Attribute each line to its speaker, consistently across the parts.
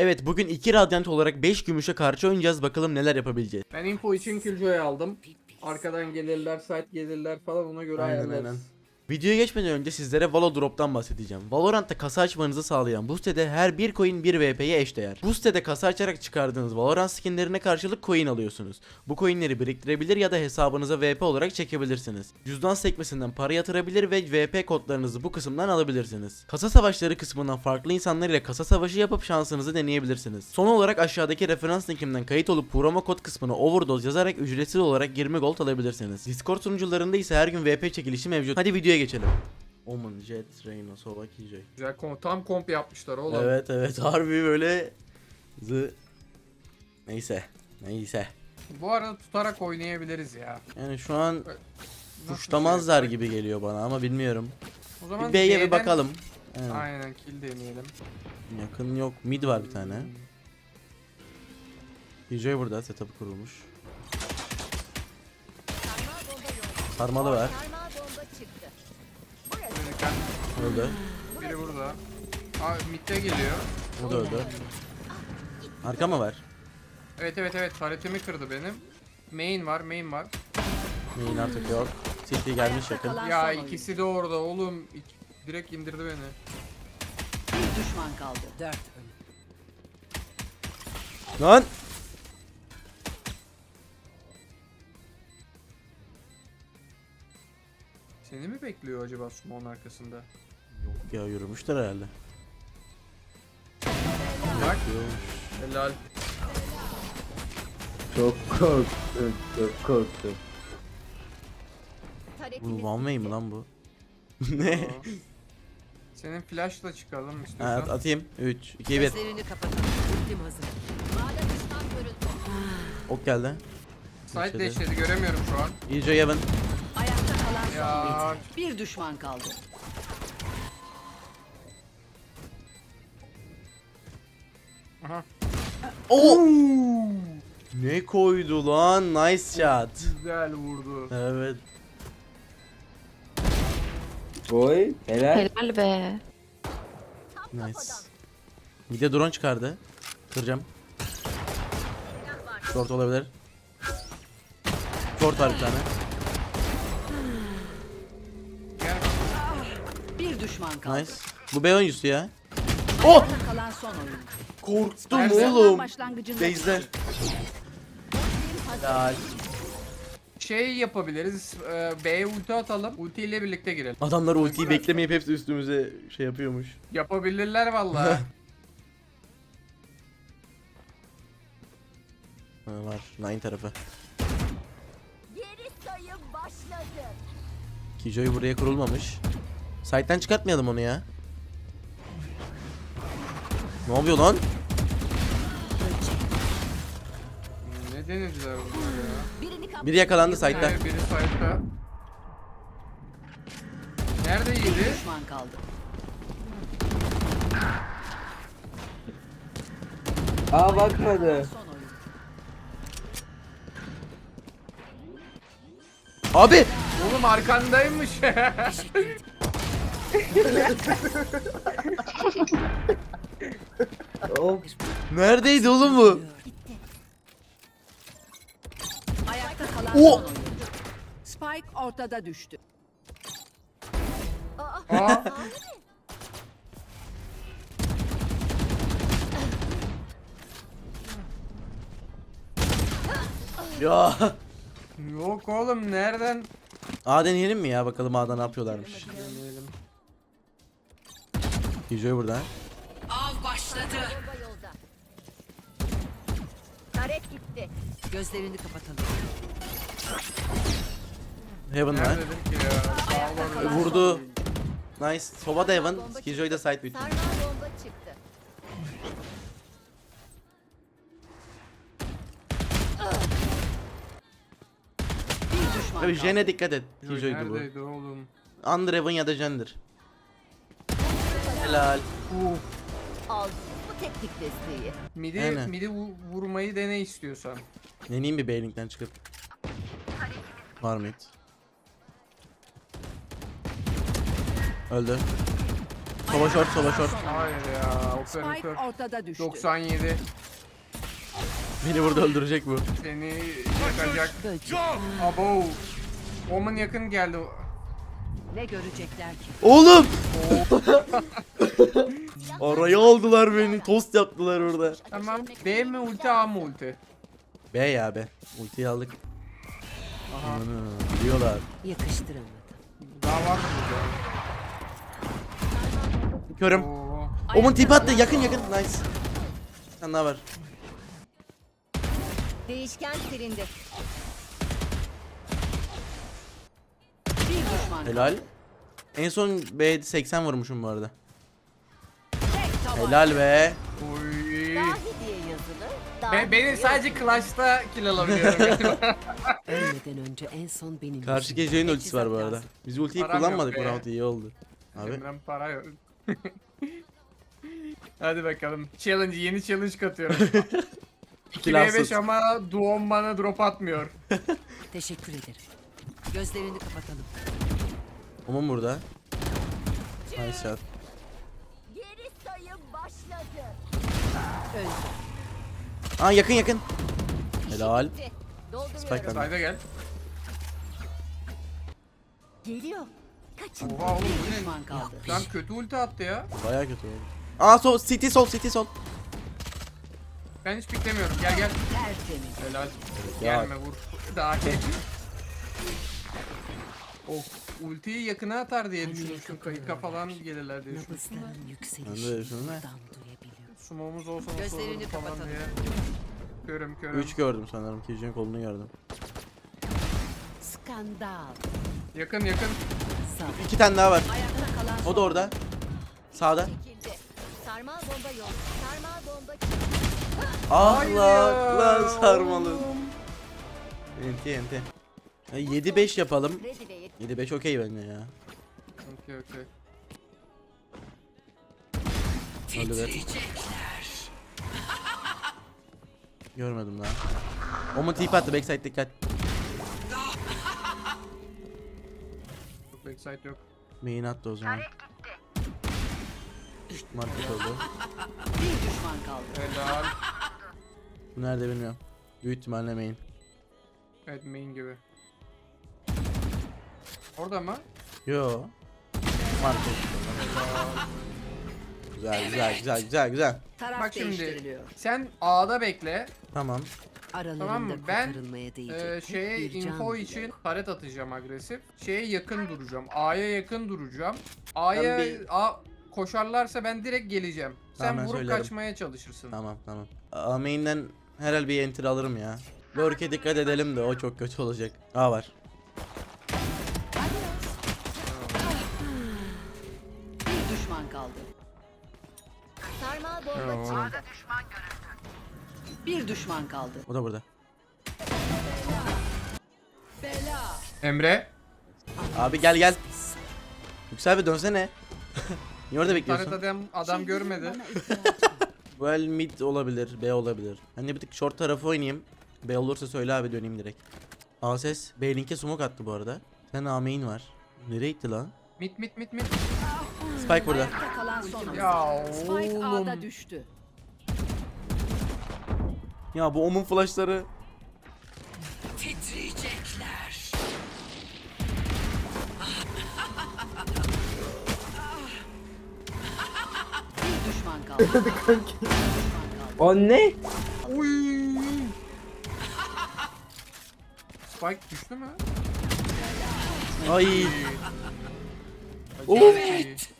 Speaker 1: Evet bugün 2 radyant olarak 5 gümüşe karşı oynayacağız bakalım neler yapabileceğiz.
Speaker 2: Ben info için Killjoy aldım. Arkadan gelirler, site gelirler falan ona göre
Speaker 1: Aynen,
Speaker 2: ayarlarız.
Speaker 1: aynen. Videoya geçmeden önce sizlere Valo Drop'tan bahsedeceğim. Valorant'ta kasa açmanızı sağlayan bu sitede her bir coin 1 VP'ye eşdeğer. Bu sitede kasa açarak çıkardığınız Valorant skinlerine karşılık coin alıyorsunuz. Bu coinleri biriktirebilir ya da hesabınıza VP olarak çekebilirsiniz. Cüzdan sekmesinden para yatırabilir ve VP kodlarınızı bu kısımdan alabilirsiniz. Kasa savaşları kısmından farklı insanlar ile kasa savaşı yapıp şansınızı deneyebilirsiniz. Son olarak aşağıdaki referans linkimden kayıt olup promo kod kısmına overdose yazarak ücretsiz olarak 20 gold alabilirsiniz. Discord sunucularında ise her gün VP çekilişi mevcut. Hadi videoya geçelim. Omen, Jet, Reyna, Sova, Killjoy.
Speaker 2: Güzel kom- tam komp yapmışlar oğlum.
Speaker 1: Evet evet harbi böyle zı Neyse. Neyse.
Speaker 2: Bu arada tutarak oynayabiliriz ya.
Speaker 1: Yani şu an
Speaker 2: Nasıl
Speaker 1: kuşlamazlar
Speaker 2: şey?
Speaker 1: gibi geliyor bana ama bilmiyorum.
Speaker 2: O zaman
Speaker 1: Bir B'ye bir
Speaker 2: B'den-
Speaker 1: bakalım. Evet,
Speaker 2: Aynen kill deneyelim.
Speaker 1: Yakın yok. Mid var bir tane. Killjoy burada setup kurulmuş. Sarmalı var. Öldü.
Speaker 2: Biri burada. Aa midde geliyor.
Speaker 1: Bu da öldü. Arka mı var?
Speaker 2: Evet evet evet taretimi kırdı benim. Main var main var.
Speaker 1: Main artık yok. City gelmiş yakın.
Speaker 3: kalan-
Speaker 2: Ya
Speaker 3: son
Speaker 2: ikisi de orada oğlum. İk- direkt indirdi beni.
Speaker 3: Bir düşman kaldı. Dört.
Speaker 1: Lan!
Speaker 2: Seni mi bekliyor acaba Sumon arkasında?
Speaker 1: Yok ya yürümüşler herhalde.
Speaker 2: Bak helal.
Speaker 4: Çok korktum, çok korktum.
Speaker 1: Bu one way mi lan bu? ne?
Speaker 2: Senin flashla çıkalım
Speaker 1: Ha,
Speaker 2: istiyorsan.
Speaker 1: at- atayım. 3, 2, 1.
Speaker 3: Gözlerini kapatın. Ultim hazır.
Speaker 1: Ok geldi.
Speaker 2: Side deşledi göremiyorum şu an.
Speaker 1: EJ Evan.
Speaker 2: Ya.
Speaker 3: Bir düşman kaldı.
Speaker 2: aha.
Speaker 1: Oo! Ne koydu lan? Nice shot.
Speaker 2: Güzel vurdu.
Speaker 1: Evet.
Speaker 4: Boy, helal.
Speaker 5: Helal be.
Speaker 1: Nice. Bir de drone çıkardı. Kıracağım. Short olabilir. Short var bir tane.
Speaker 3: Düşman kaldı.
Speaker 1: Nice. Bu B oyuncusu ya.
Speaker 3: Ayakta kalan son oyuncu.
Speaker 1: Korktum
Speaker 2: Nerede?
Speaker 1: oğlum.
Speaker 3: Başlangıcında.
Speaker 1: Helal.
Speaker 2: Şey yapabiliriz. E, B'ye ulti atalım. Ulti ile birlikte girelim.
Speaker 1: Adamlar ultiyi beklemeyip hepsi üstümüze şey yapıyormuş.
Speaker 2: Yapabilirler vallahi.
Speaker 1: Ha, var. Nine tarafı.
Speaker 3: Geri sayım başladı.
Speaker 1: Kijoy buraya kurulmamış. Site'den çıkartmayalım onu ya. Ne yapıyor lan?
Speaker 2: ne denediler bunlar ya?
Speaker 1: Biri yakalandı site'den.
Speaker 2: Hayır, biri side'da. Nerede yedi?
Speaker 3: düşman kaldı.
Speaker 4: Aa bakmadı.
Speaker 3: Son.
Speaker 1: Abi!
Speaker 2: Oğlum arkandaymış.
Speaker 4: Of,
Speaker 1: Neredeydi oğlum bu?
Speaker 3: Ayakta kalan
Speaker 1: O-
Speaker 3: oyuncu. Spike ortada düştü.
Speaker 2: Aa,
Speaker 1: Ya.
Speaker 2: yok oğlum nereden?
Speaker 1: A deneyelim mi ya bakalım A'da ne yapıyorlarmış. Kijoy burada.
Speaker 3: Av başladı. Bomba yolda. Taret gitti. Gözlerini kapatalım.
Speaker 1: Heaven var.
Speaker 2: Nerededir ki ya? Sağ var.
Speaker 1: Vurdu. Nice. Sova da Heaven. Kijoy da side büyüttü.
Speaker 3: Sarmal bomba çıktı. Bir düşman
Speaker 1: Tabii
Speaker 3: kaldı.
Speaker 1: Jen'e dikkat et.
Speaker 2: Kijoy
Speaker 1: Kijoy'du bu.
Speaker 2: Neredeydi oğlum?
Speaker 1: Under Heaven ya da Jen'dir. Helal.
Speaker 3: Al. Bu teknik desteği.
Speaker 2: Midi,
Speaker 1: Aynen.
Speaker 2: midi vu- vurmayı dene istiyorsan.
Speaker 1: Deneyeyim bir Bailing'den çıkıp. Var mı hiç? Öldü. Sova short, sova short.
Speaker 2: Hayır ya
Speaker 3: Spike
Speaker 2: operatör.
Speaker 3: ortada düştü.
Speaker 2: 97.
Speaker 1: Beni burada öldürecek bu.
Speaker 2: Seni yakacak.
Speaker 3: Böcek.
Speaker 2: Abo. Omen yakın geldi.
Speaker 3: Ne görecekler ki?
Speaker 1: Oğlum! Oraya aldılar beni. Tost yaptılar orada.
Speaker 2: Tamam. B mi ulti A mı ulti?
Speaker 1: B ya be. Ultiyi aldık.
Speaker 2: Aha.
Speaker 1: Ana, Biliyorlar.
Speaker 3: Yakıştıramadım.
Speaker 2: Daha var mı burada?
Speaker 1: Körüm.
Speaker 2: Oo.
Speaker 1: Omun tip attı. Yakın yakın. Nice. Tane daha var.
Speaker 3: Değişken silindi. Düşman.
Speaker 1: Helal. En son B 80 vurmuşum bu arada.
Speaker 3: Tek.
Speaker 1: Helal be.
Speaker 2: Oy.
Speaker 3: Dahi diye yazılı. dahi
Speaker 2: Ben,
Speaker 3: diye
Speaker 2: beni sadece Clash'ta kill alabiliyorum galiba.
Speaker 3: Ölmeden önce en son benim
Speaker 1: Karşı
Speaker 3: yüzümden
Speaker 1: gecenin ultisi var bu arada. Biz ultiyi
Speaker 2: Param
Speaker 1: kullanmadık bu
Speaker 2: be.
Speaker 1: round iyi oldu. Abi.
Speaker 2: Emre'm para yok. Hadi bakalım. Challenge, yeni challenge katıyorum. 2v5
Speaker 1: Silahsız.
Speaker 2: ama Duom bana drop atmıyor.
Speaker 3: Teşekkür ederim. Gözlerini kapatalım.
Speaker 1: Omun burada. Nice shot.
Speaker 5: Geri sayım başladı.
Speaker 3: Öldü.
Speaker 1: Aa yakın yakın. Helal.
Speaker 5: Dolduruyorum.
Speaker 1: Spike bende.
Speaker 2: Sayda gel.
Speaker 5: Geliyor. Kaçın.
Speaker 2: Oha oğlum bu
Speaker 3: Bir
Speaker 2: ne? Lan kötü ulti attı ya.
Speaker 1: Baya kötü oldu. Aa sol city sol city sol.
Speaker 2: Ben hiç piklemiyorum. Gel gel. Helal.
Speaker 1: Ya.
Speaker 2: Gelme vur. Daha geç. Of. Ultiyi yakına atar diye düşünmüştüm. Kayıka falan gelirler diye düşünmüştüm.
Speaker 3: Nabızların
Speaker 1: Ben de
Speaker 3: yükselişini
Speaker 1: düşündüm.
Speaker 3: buradan duyabiliyorum.
Speaker 2: Sumomuz olsa nasıl
Speaker 3: Gözlerini
Speaker 2: olurdu falan
Speaker 3: kapatalım.
Speaker 2: diye. Körüm körüm.
Speaker 1: 3 gördüm sanırım. Kijin kolunu gördüm.
Speaker 3: Skandal.
Speaker 2: Yakın yakın.
Speaker 3: Sağ.
Speaker 1: 2 tane daha var.
Speaker 3: Ayakta kalan
Speaker 1: O da orada. Sağda.
Speaker 5: Çekildi. Sarmal bomba yok. Sarmal bomba
Speaker 1: Ah
Speaker 2: Hayır
Speaker 1: lan
Speaker 2: ya,
Speaker 1: lan sarmalı.
Speaker 2: oğlum.
Speaker 1: Enti enti. 7-5 yapalım.
Speaker 5: ready ve yet-
Speaker 1: 7-5 okey bence ya.
Speaker 2: Okey okey.
Speaker 1: Oliver. Görmedim daha. Omun tip attı backside dikkat.
Speaker 2: Çok backside yok.
Speaker 1: Main attı o zaman. Market oldu.
Speaker 3: bir düşman kaldı.
Speaker 2: Helal.
Speaker 1: Nerede bilmiyorum. Büyük ihtimalle main.
Speaker 2: Evet main gibi. Orada mı?
Speaker 1: Yo. Market. Güzel güzel güzel güzel güzel.
Speaker 3: Taraf
Speaker 2: Bak şimdi.
Speaker 3: değiştiriliyor.
Speaker 2: Sen A'da bekle.
Speaker 1: Tamam.
Speaker 3: Aralarında
Speaker 2: Tamam mı? Ben,
Speaker 3: kurtarılmaya değecek
Speaker 2: Ee,
Speaker 3: tek
Speaker 2: şeye
Speaker 3: bir can
Speaker 2: info
Speaker 3: bile
Speaker 2: için
Speaker 3: yok.
Speaker 2: taret atacağım agresif. Şeye yakın duracağım. A'ya yakın duracağım. A'ya
Speaker 1: Ben bir-
Speaker 2: A koşarlarsa ben direkt geleceğim. Sen
Speaker 1: Tamam, ben
Speaker 2: vurup
Speaker 1: söylerim.
Speaker 2: kaçmaya çalışırsın.
Speaker 1: Tamam tamam. A main'den herhal bir enter alırım ya. Lurk'e dikkat edelim de o çok kötü olacak. A var.
Speaker 5: Bomba çıktı.
Speaker 3: Bir düşman kaldı.
Speaker 1: O da burada.
Speaker 3: Bela.
Speaker 2: Emre.
Speaker 1: Abi gel gel. Yüksel bir dönsene. Niye orada bekliyorsun?
Speaker 2: adam, adam görmedi.
Speaker 1: Well mid olabilir, B olabilir. Hani bir tık short tarafı oynayayım. B olursa söyle abi döneyim direkt. A ses. B link'e smoke attı bu arada. Sen A main var. Nereye gitti lan?
Speaker 2: Mit mit mit mit.
Speaker 1: Spike burada.
Speaker 3: Ayakta kalan son oyuncu.
Speaker 2: Ya
Speaker 3: Spike A'da
Speaker 2: oğlum.
Speaker 3: düştü.
Speaker 1: Ya bu omun flashları.
Speaker 3: Titriyecekler. Bir düşman kaldı. Bir düşman kaldı.
Speaker 4: O ne?
Speaker 2: Uy. Spike düştü mü?
Speaker 1: Ay.
Speaker 2: Evet.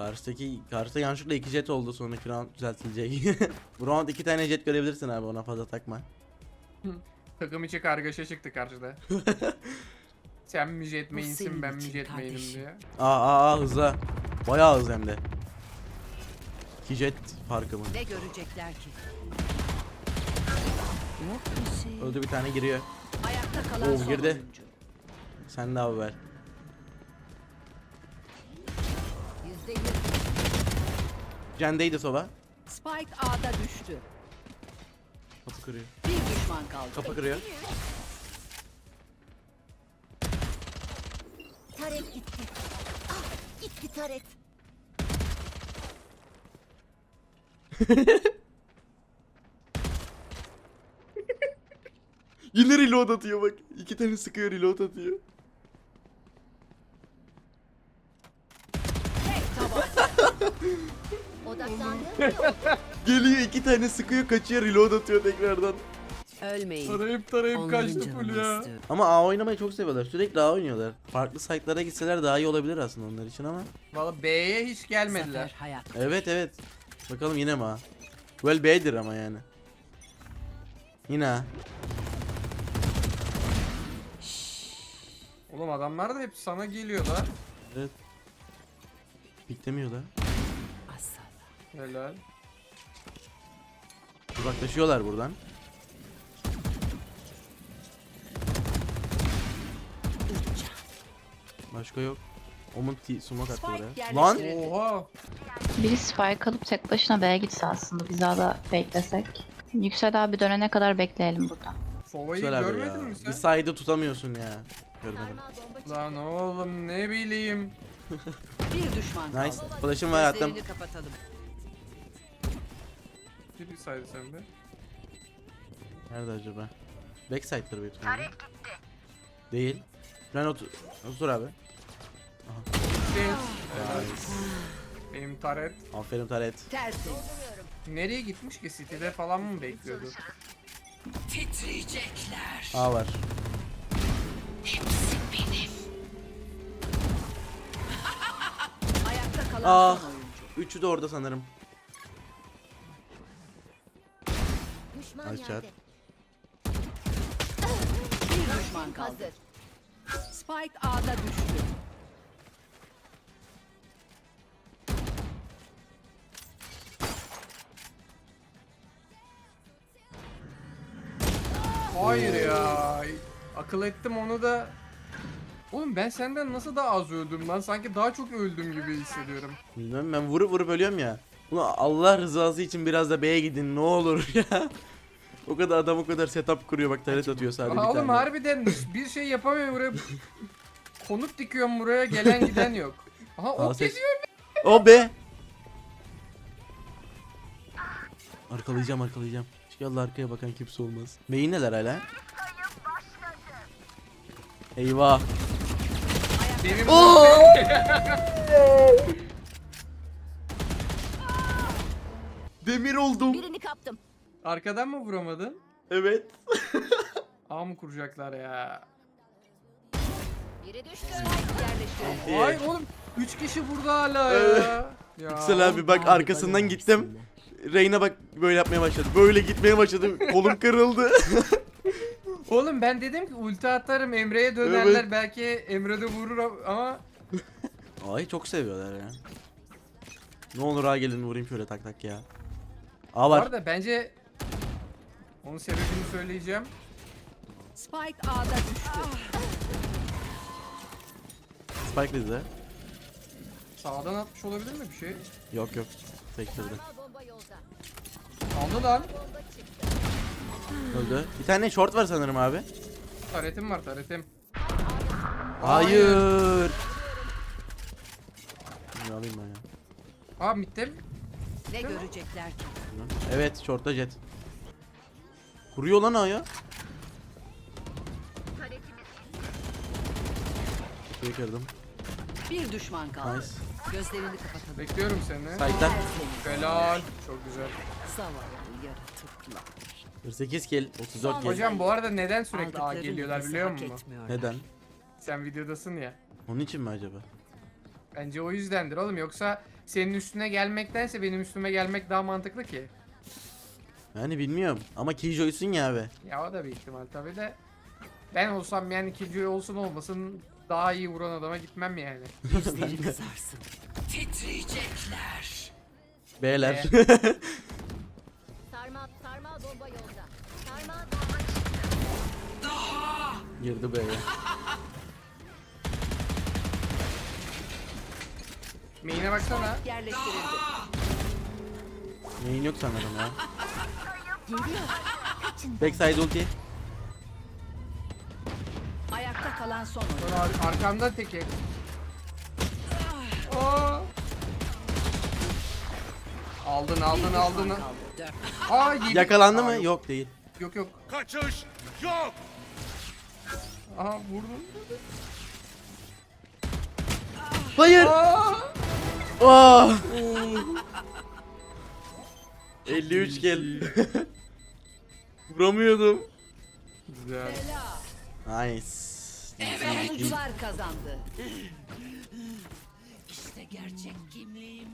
Speaker 1: Karşıdaki, karşıda yanlışlıkla iki jet oldu sonraki round düzeltilecek. bu round iki tane jet görebilirsin abi ona fazla takma.
Speaker 2: Takım içi kargaşa çıktı karşıda. Sen mi jet main'sin ben mi jet main'im diye.
Speaker 1: Aa aa aa hızla. Bayağı hızlı hem de. İki jet farkı mı?
Speaker 3: Ne görecekler ki? Yok bir şey.
Speaker 1: Öldü bir tane giriyor.
Speaker 3: Ayakta kalan
Speaker 1: Oo, girdi. Sen de abi Cendeydi soba.
Speaker 3: Spike A'da düştü.
Speaker 1: Kapı kırıyor.
Speaker 3: Bir düşman kaldı.
Speaker 1: Kapı kırıyor.
Speaker 5: Taret gitti. Ah, gitti taret.
Speaker 1: Yine reload atıyor bak. İki tane sıkıyor reload atıyor.
Speaker 5: Odaklandın mı?
Speaker 1: Geliyor iki tane sıkıyor kaçıyor reload atıyor tekrardan.
Speaker 3: Ölmeyin.
Speaker 2: Tarayıp tarayıp
Speaker 3: Onların
Speaker 2: kaçtı full
Speaker 3: canını
Speaker 2: ya.
Speaker 3: istiyorum.
Speaker 1: Ama A oynamayı çok seviyorlar. Sürekli A oynuyorlar. Farklı site'lara gitseler daha iyi olabilir aslında onlar için ama.
Speaker 2: Valla B'ye hiç
Speaker 3: Zafer
Speaker 2: gelmediler.
Speaker 3: hayat.
Speaker 1: Evet evet. Bakalım yine mi A? Well B'dir ama yani. Yine A.
Speaker 2: Oğlum adamlar da hep sana geliyorlar.
Speaker 1: Evet. Piklemiyorlar.
Speaker 2: Helal.
Speaker 1: Uzaklaşıyorlar buradan. Başka yok. Omun T smoke attı buraya. Lan!
Speaker 2: Oha.
Speaker 6: Biri spike alıp tek başına B'ye gitse aslında biz daha da beklesek. Yüksel abi dönene kadar bekleyelim burada.
Speaker 2: Sova'yı
Speaker 1: Güzel abi
Speaker 2: görmedin mi
Speaker 1: Bir
Speaker 2: sen?
Speaker 1: side'ı tutamıyorsun ya. Görmedim.
Speaker 2: Lan oğlum ne bileyim.
Speaker 3: Bir düşman kaldı.
Speaker 1: Nice. Flash'ım var attım.
Speaker 3: Gözlerini kapatalım.
Speaker 2: Bir saydı sen de.
Speaker 1: Nerede acaba? Backside'dır büyük ihtimalle. Değil. Ben otur. Otur abi.
Speaker 2: Helal. Benim taret.
Speaker 1: Aferin Taret.
Speaker 2: Nereye gitmiş ki? City'de falan mı bekliyordu?
Speaker 3: Titriyecekler.
Speaker 1: A var.
Speaker 3: Ayakta kalan
Speaker 1: Aa.
Speaker 3: son oyuncu.
Speaker 1: Üçü de orada sanırım.
Speaker 5: Düşman
Speaker 1: Nice
Speaker 5: yerde.
Speaker 3: Bir düşman kaldı.
Speaker 5: Hazır.
Speaker 3: Spike A'da düştü.
Speaker 2: Hayır ya. Akıl ettim onu da. Oğlum ben senden nasıl daha az öldüm lan? Sanki daha çok öldüm gibi hissediyorum.
Speaker 1: Bilmem ben vurup vurup ölüyorum ya. Ulan Allah rızası için biraz da B'ye gidin ne olur ya. O kadar adam o kadar setup kuruyor bak taret atıyor sadece
Speaker 2: Aa,
Speaker 1: bir
Speaker 2: oğlum
Speaker 1: tane.
Speaker 2: harbiden bir şey yapamıyorum buraya. Konut dikiyorum buraya gelen giden yok. Aha
Speaker 1: Aa,
Speaker 2: ok
Speaker 1: ses-
Speaker 2: geliyor.
Speaker 1: O be. Arkalayacağım arkalayacağım. İnşallah arkaya bakan kimse olmaz. Main neler hala? Eyvah.
Speaker 2: Benim
Speaker 1: Demir oldum.
Speaker 2: Arkadan mı vuramadın?
Speaker 1: Evet.
Speaker 2: Ağ mı kuracaklar ya?
Speaker 5: Biri düştü.
Speaker 3: Spike yerleştirildi.
Speaker 2: Ay oğlum 3 kişi burada hala ya. ya.
Speaker 1: Yüksel abi bak arkasından gittim. Reyna bak böyle yapmaya başladı. Böyle gitmeye başladı. Kolum kırıldı.
Speaker 2: Oğlum ben dedim ki ulti atarım Emre'ye dönerler
Speaker 1: Evet.
Speaker 2: belki Emre de vurur ama
Speaker 1: Ay çok seviyorlar ya. Ne olur ha gelin vurayım şöyle tak tak ya. A
Speaker 2: bu
Speaker 1: var.
Speaker 2: arada bence onun sebebini söyleyeceğim.
Speaker 3: Spike A'da düştü.
Speaker 1: Spike bizde.
Speaker 2: Sağdan atmış olabilir mi bir şey?
Speaker 1: Yok yok. Sektirdi.
Speaker 5: Bomba yolda.
Speaker 2: Aldı lan.
Speaker 1: Öldü. Bir tane short var sanırım abi.
Speaker 2: Taretim var taretim.
Speaker 1: Hayır. Ne alayım ben ya.
Speaker 2: Aa mittim.
Speaker 3: Ne görecekler ki?
Speaker 1: Evet shortta jet. Kuruyor lan A'ya. Kapıyı kırdım.
Speaker 3: Bir düşman kaldı.
Speaker 1: Nice.
Speaker 3: Gözlerini kapatalım.
Speaker 2: Bekliyorum seni.
Speaker 1: Side'da.
Speaker 2: Helal. Çok güzel.
Speaker 3: Zavallı yaratıklar.
Speaker 1: 48 kill, 34 kill.
Speaker 2: Hocam bu arada neden sürekli A geliyorlar biliyor
Speaker 3: hak
Speaker 2: musun?
Speaker 3: etmiyorlar.
Speaker 1: Neden?
Speaker 2: Sen videodasın ya.
Speaker 1: Onun için mi acaba?
Speaker 2: Bence o yüzdendir oğlum yoksa senin üstüne gelmektense benim üstüme gelmek daha mantıklı ki.
Speaker 1: Yani bilmiyorum ama Killjoy'sun ya abi.
Speaker 2: Ya o da bir ihtimal tabi de. Ben olsam yani Killjoy olsun olmasın daha iyi vuran adama gitmem yani.
Speaker 3: Kızarsın. Titriyecekler.
Speaker 1: B'ler.
Speaker 5: Sarmal, sarmal bomba yolda. Sarmal bomba çıktı.
Speaker 1: Girdi B'ye.
Speaker 2: Main'e baksana.
Speaker 3: Yerleştirildi.
Speaker 1: Main yok sanırım ya. Backside ulti.
Speaker 3: Ayakta kalan son oyuncu.
Speaker 2: Sonra ar- arkamda teki. Aa. Aldın aldın aldın.
Speaker 3: Dört.
Speaker 2: Aa yedi.
Speaker 1: Yakalandı
Speaker 2: Aa,
Speaker 1: mı?
Speaker 2: Yok
Speaker 1: Yok değil.
Speaker 2: yok. yok.
Speaker 7: Kaçış yok.
Speaker 2: Aha vurdum.
Speaker 1: Hayır.
Speaker 2: Aa!
Speaker 1: Oh. 53 gel. Vuramıyordum.
Speaker 2: Güzel.
Speaker 1: Nice.
Speaker 3: Savunucular kazandı. İşte gerçek kimliğim.